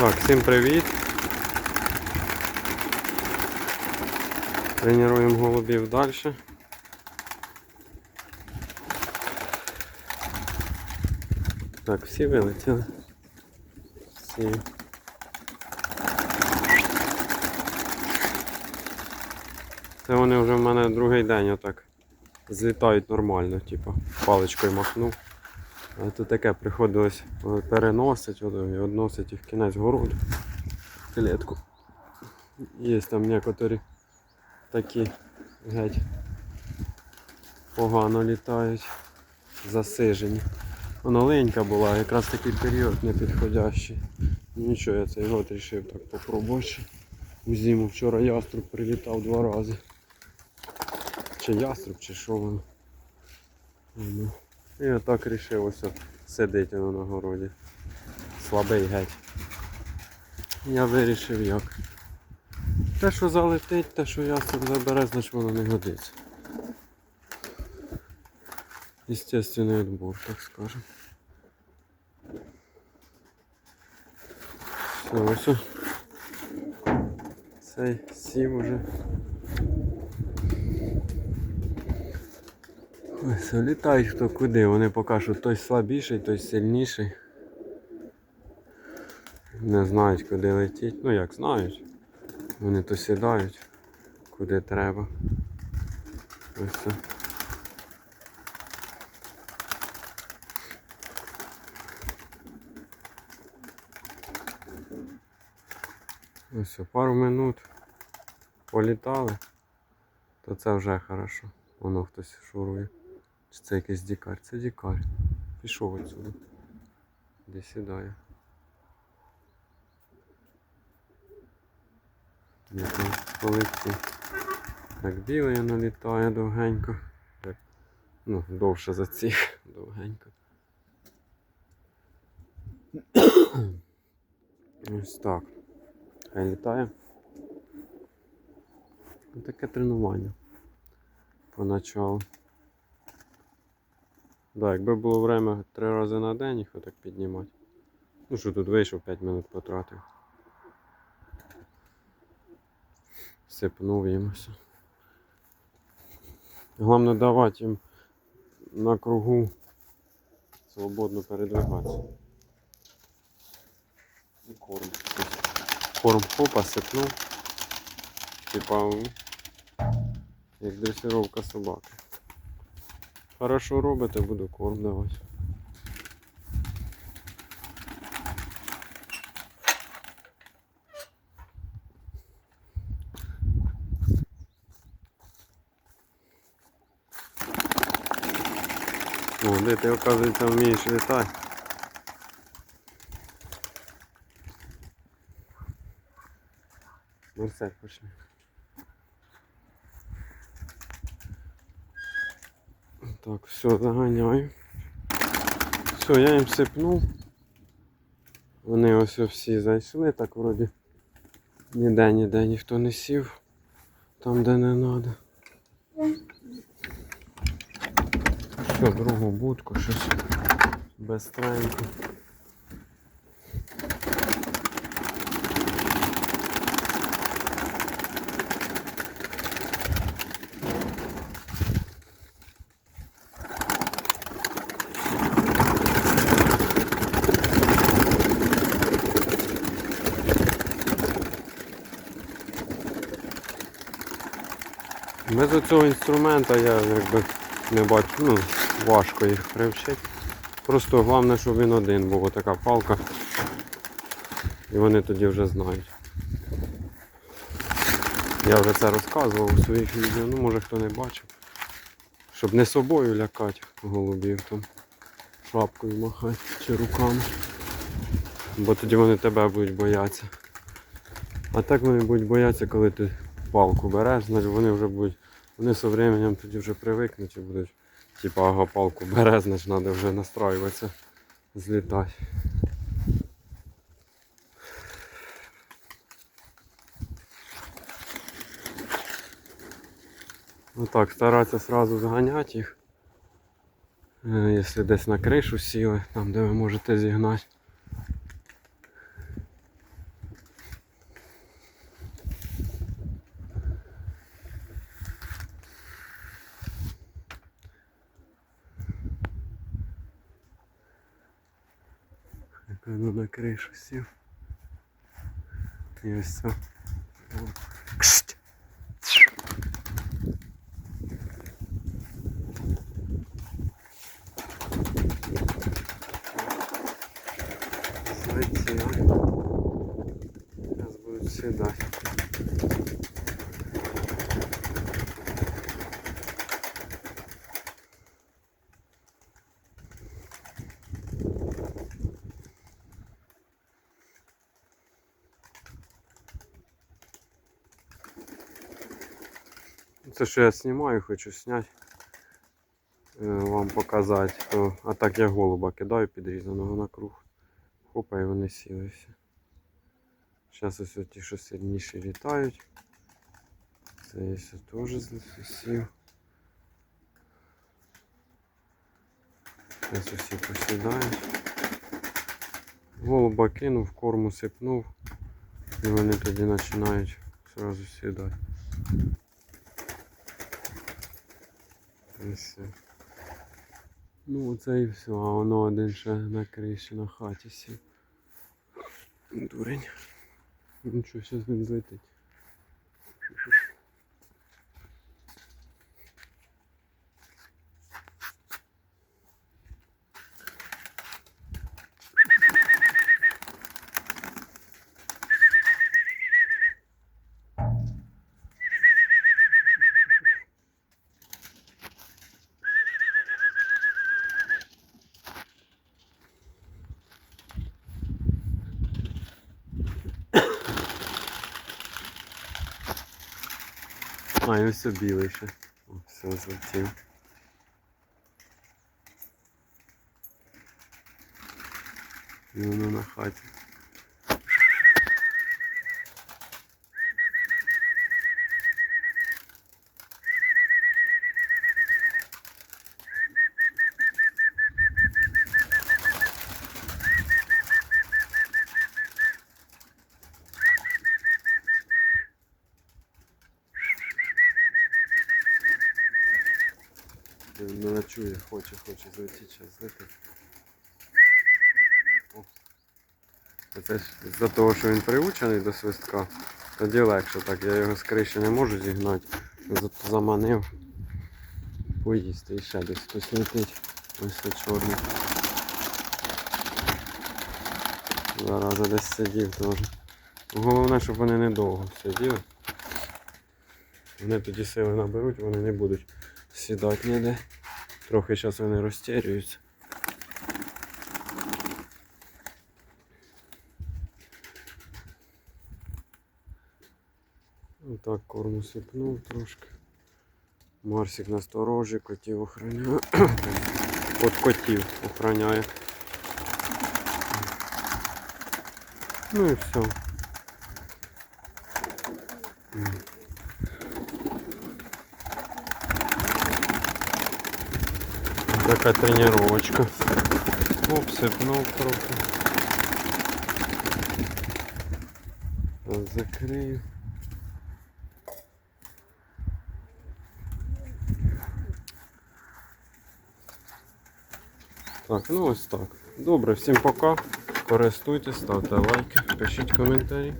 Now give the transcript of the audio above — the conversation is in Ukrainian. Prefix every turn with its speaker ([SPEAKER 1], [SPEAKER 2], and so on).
[SPEAKER 1] Так, всім привіт. Тренуємо голубів далі. Так, всі вилетіли. Всі. Це вони вже в мене другий день отак злітають нормально, типу, паличкою махнув. То таке приходилось е, і відносить їх в кінець городу. Клітку. Є там некоторі такі геть погано літають, засижені. Вона була, якраз такий період непідходящий. Нічого, я цей год рішив так попробувати. У зиму вчора яструб прилітав два рази. Чи яструб, чи що воно. І отак рішив ось сидить воно на городі. Слабий геть. Я вирішив як. Те, що залетить, те, що яструб забере, значить воно не годиться. Естественний відбор, так скажем. Все, ось. Цей сів уже. Літають хто куди, вони поки що той слабіший, той сильніший. Не знають куди летіть. Ну як знають. Вони то сідають куди треба. Ось це. Ось пару минут політали, то це вже хорошо. Воно хтось шурує. Чи це якийсь дікар? Це дікар. Пішов отсюди. Де сідає. Полиці. Так білий воно літає довгенько. Ну, довше за цих, довгенько. Ось так. Хай літає. Ось таке тренування. Поначалу. Да, якби було время три рази на день їх отак піднімати. Ну що тут вийшов 5 минут потратив. Сипнув їм все. Головне давати їм на кругу свободно передвигатися. І корм. Корм хопа сипнув. Типа як дресировка собаки. Хорошо робите, буду корм давати. О, де ти, оказується, вмієш літати. Марсель пошли. Так, все, заганяю. Все, я їм сипнув. Вони ось всі зайшли, так вроді ніде ніде ніхто не сів. Там де не треба. Все, другу будку, щось безстренько. Без цього інструмента я якби не бачу, ну, важко їх привчити. Просто головне, щоб він один був, отака палка. І вони тоді вже знають. Я вже це розказував у своїх відео, ну може хто не бачив. Щоб не собою лякати голубів там шапкою махати чи руками. Бо тоді вони тебе будуть боятися. А так вони будуть боятися, коли ти палку береш, значить вони вже будуть, вони з временем тоді вже привикнуть і будуть, типа, ага, палку бере, значить треба вже настраюватися, злітати. Ну так, старатися сразу зганяти їх. Е, Якщо десь на кришу сіли, там де ви можете зігнати. Ну на кришу сів. І ось це. Кшт. Зайці. Зараз будуть сідати. Це що я знімаю, хочу зняти. е, Вам показати. А так я голуба кидаю підрізаного на круг. Хопа і вони сілися. Зараз ось ті, що сильніші літають. Це я теж сів. Зараз усі посідають. Голуба кинув, корму сипнув. І вони тоді починають одразу сідати. І. Ну оце і все, а воно один ще на криші на хаті сів. Дурень. Нічого, зараз він злетить. А, і ось білий ще. О, все, злетів. І воно на хаті. Він мене чує, хоче, хоче злетіти, зараз злетить. Це ж з-за того, що він приучений до свистка, тоді легше так. Я його з криші не можу зігнати. Зато заманив поїсти. І ще десь хтось. Ось це чорний. Зараза десь сидів теж. Головне, щоб вони недовго сиділи. Вони тоді сили наберуть, вони не будуть сідати ніде. Трохи зараз вони розтерюються. Отак корму сипнув трошки. Марсик насторожі, котів охороняє. От котів охороняє. Ну і все. Така тренировочка. Оп, сипнув трохи. Так, Закрию. Так, ну ось так. Добре, всім пока. Користуйтесь, ставте лайки, пишіть коментарі.